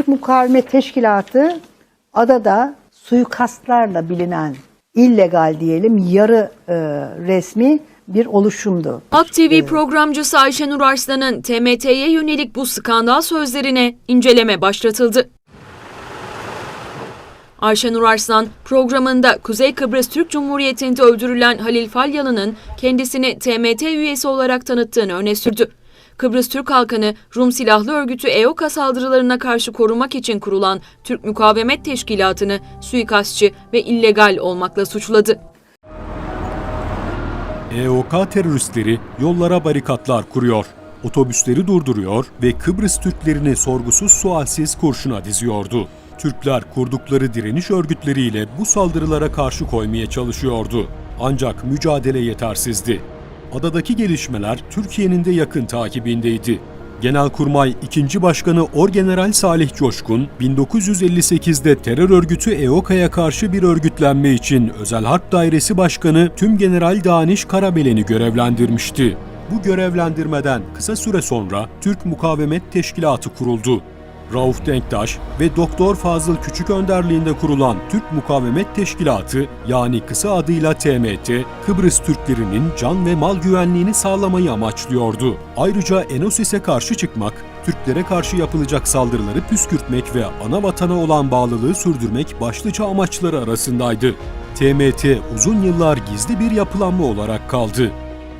Türk Mukavemet Teşkilatı adada suikastlarla bilinen illegal diyelim yarı e, resmi bir oluşumdu. Halk TV programcısı Ayşenur Arslan'ın TMT'ye yönelik bu skandal sözlerine inceleme başlatıldı. Ayşenur Arslan programında Kuzey Kıbrıs Türk Cumhuriyeti'nde öldürülen Halil Falyalı'nın kendisini TMT üyesi olarak tanıttığını öne sürdü. Kıbrıs Türk halkını Rum silahlı örgütü EOKA saldırılarına karşı korumak için kurulan Türk Mukavemet Teşkilatı'nı suikastçı ve illegal olmakla suçladı. EOK teröristleri yollara barikatlar kuruyor, otobüsleri durduruyor ve Kıbrıs Türklerini sorgusuz sualsiz kurşuna diziyordu. Türkler kurdukları direniş örgütleriyle bu saldırılara karşı koymaya çalışıyordu. Ancak mücadele yetersizdi. Adadaki gelişmeler Türkiye'nin de yakın takibindeydi. Genelkurmay 2. Başkanı Orgeneral Salih Coşkun, 1958'de terör örgütü EOKA'ya karşı bir örgütlenme için Özel Harp Dairesi Başkanı Tümgeneral Daniş Karabelen'i görevlendirmişti. Bu görevlendirmeden kısa süre sonra Türk Mukavemet Teşkilatı kuruldu. Rauf Denktaş ve Doktor Fazıl Küçük önderliğinde kurulan Türk Mukavemet Teşkilatı yani kısa adıyla TMT, Kıbrıs Türklerinin can ve mal güvenliğini sağlamayı amaçlıyordu. Ayrıca Enosis'e karşı çıkmak, Türklere karşı yapılacak saldırıları püskürtmek ve ana vatana olan bağlılığı sürdürmek başlıca amaçları arasındaydı. TMT uzun yıllar gizli bir yapılanma olarak kaldı.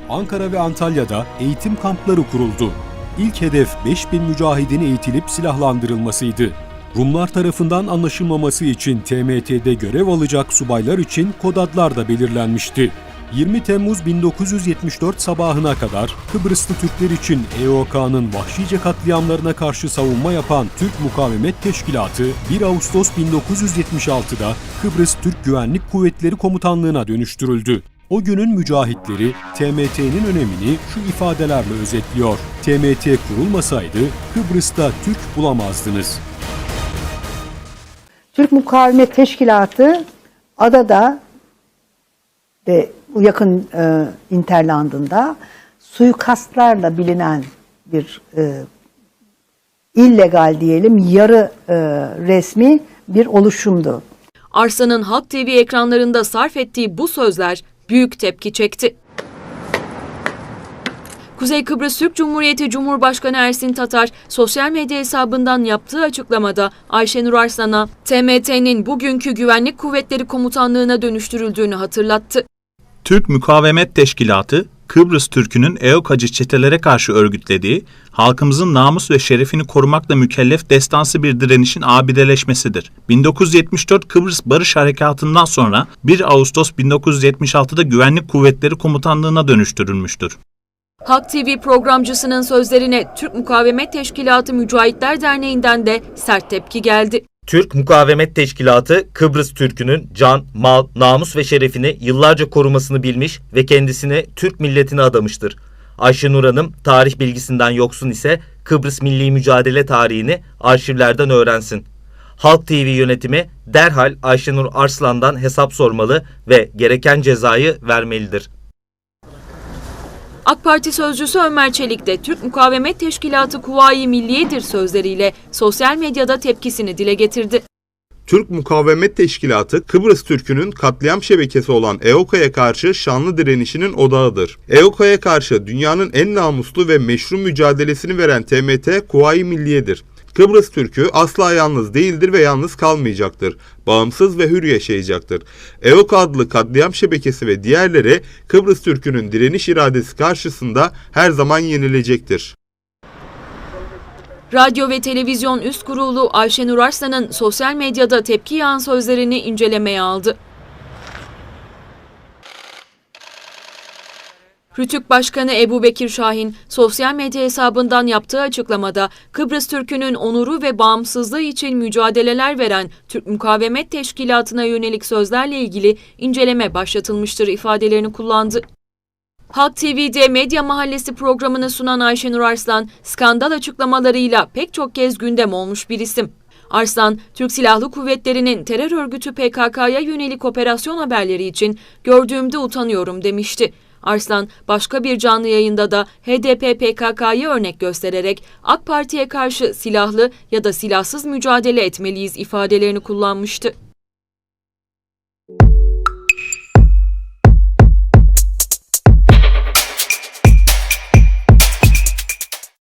Ankara ve Antalya'da eğitim kampları kuruldu. İlk hedef 5000 mücahidin eğitilip silahlandırılmasıydı. Rumlar tarafından anlaşılmaması için TMT'de görev alacak subaylar için kod adlar da belirlenmişti. 20 Temmuz 1974 sabahına kadar Kıbrıslı Türkler için EOK'nın vahşice katliamlarına karşı savunma yapan Türk Mukavemet Teşkilatı 1 Ağustos 1976'da Kıbrıs Türk Güvenlik Kuvvetleri Komutanlığı'na dönüştürüldü. O günün mücahitleri TMT'nin önemini şu ifadelerle özetliyor. TMT kurulmasaydı Kıbrıs'ta Türk bulamazdınız. Türk Mukavemet Teşkilatı adada ve yakın e, interlandında suikastlarla bilinen bir e, illegal diyelim yarı e, resmi bir oluşumdu. Arslan'ın Halk TV ekranlarında sarf ettiği bu sözler büyük tepki çekti. Kuzey Kıbrıs Türk Cumhuriyeti Cumhurbaşkanı Ersin Tatar sosyal medya hesabından yaptığı açıklamada Ayşenur Arslan'a TMT'nin bugünkü Güvenlik Kuvvetleri Komutanlığı'na dönüştürüldüğünü hatırlattı. Türk Mukavemet Teşkilatı, Kıbrıs Türk'ünün EOKACı çetelere karşı örgütlediği, halkımızın namus ve şerefini korumakla mükellef destansı bir direnişin abideleşmesidir. 1974 Kıbrıs Barış Harekatı'ndan sonra 1 Ağustos 1976'da Güvenlik Kuvvetleri Komutanlığı'na dönüştürülmüştür. Halk TV programcısının sözlerine Türk Mukavemet Teşkilatı Mücahitler Derneği'nden de sert tepki geldi. Türk Mukavemet Teşkilatı Kıbrıs Türk'ünün can, mal, namus ve şerefini yıllarca korumasını bilmiş ve kendisini Türk milletine adamıştır. Ayşenur Hanım tarih bilgisinden yoksun ise Kıbrıs milli mücadele tarihini arşivlerden öğrensin. Halk TV yönetimi derhal Ayşenur Arslan'dan hesap sormalı ve gereken cezayı vermelidir. AK Parti sözcüsü Ömer Çelik de Türk Mukavemet Teşkilatı Kuvayi Milliyedir sözleriyle sosyal medyada tepkisini dile getirdi. Türk Mukavemet Teşkilatı, Kıbrıs Türk'ünün katliam şebekesi olan EOKA'ya karşı şanlı direnişinin odağıdır. EOKA'ya karşı dünyanın en namuslu ve meşru mücadelesini veren TMT, Kuvayi Milliyedir. Kıbrıs Türk'ü asla yalnız değildir ve yalnız kalmayacaktır. Bağımsız ve hür yaşayacaktır. EOKA adlı katliam şebekesi ve diğerleri Kıbrıs Türk'ünün direniş iradesi karşısında her zaman yenilecektir. Radyo ve Televizyon Üst Kurulu Ayşenur Arslan'ın sosyal medyada tepki yağan sözlerini incelemeye aldı. Rütük Başkanı Ebu Bekir Şahin, sosyal medya hesabından yaptığı açıklamada Kıbrıs Türk'ünün onuru ve bağımsızlığı için mücadeleler veren Türk Mukavemet Teşkilatı'na yönelik sözlerle ilgili inceleme başlatılmıştır ifadelerini kullandı. Halk TV'de Medya Mahallesi programını sunan Ayşenur Arslan, skandal açıklamalarıyla pek çok kez gündem olmuş bir isim. Arslan, Türk Silahlı Kuvvetleri'nin terör örgütü PKK'ya yönelik operasyon haberleri için gördüğümde utanıyorum demişti. Arslan başka bir canlı yayında da HDP PKK'yı örnek göstererek AK Parti'ye karşı silahlı ya da silahsız mücadele etmeliyiz ifadelerini kullanmıştı.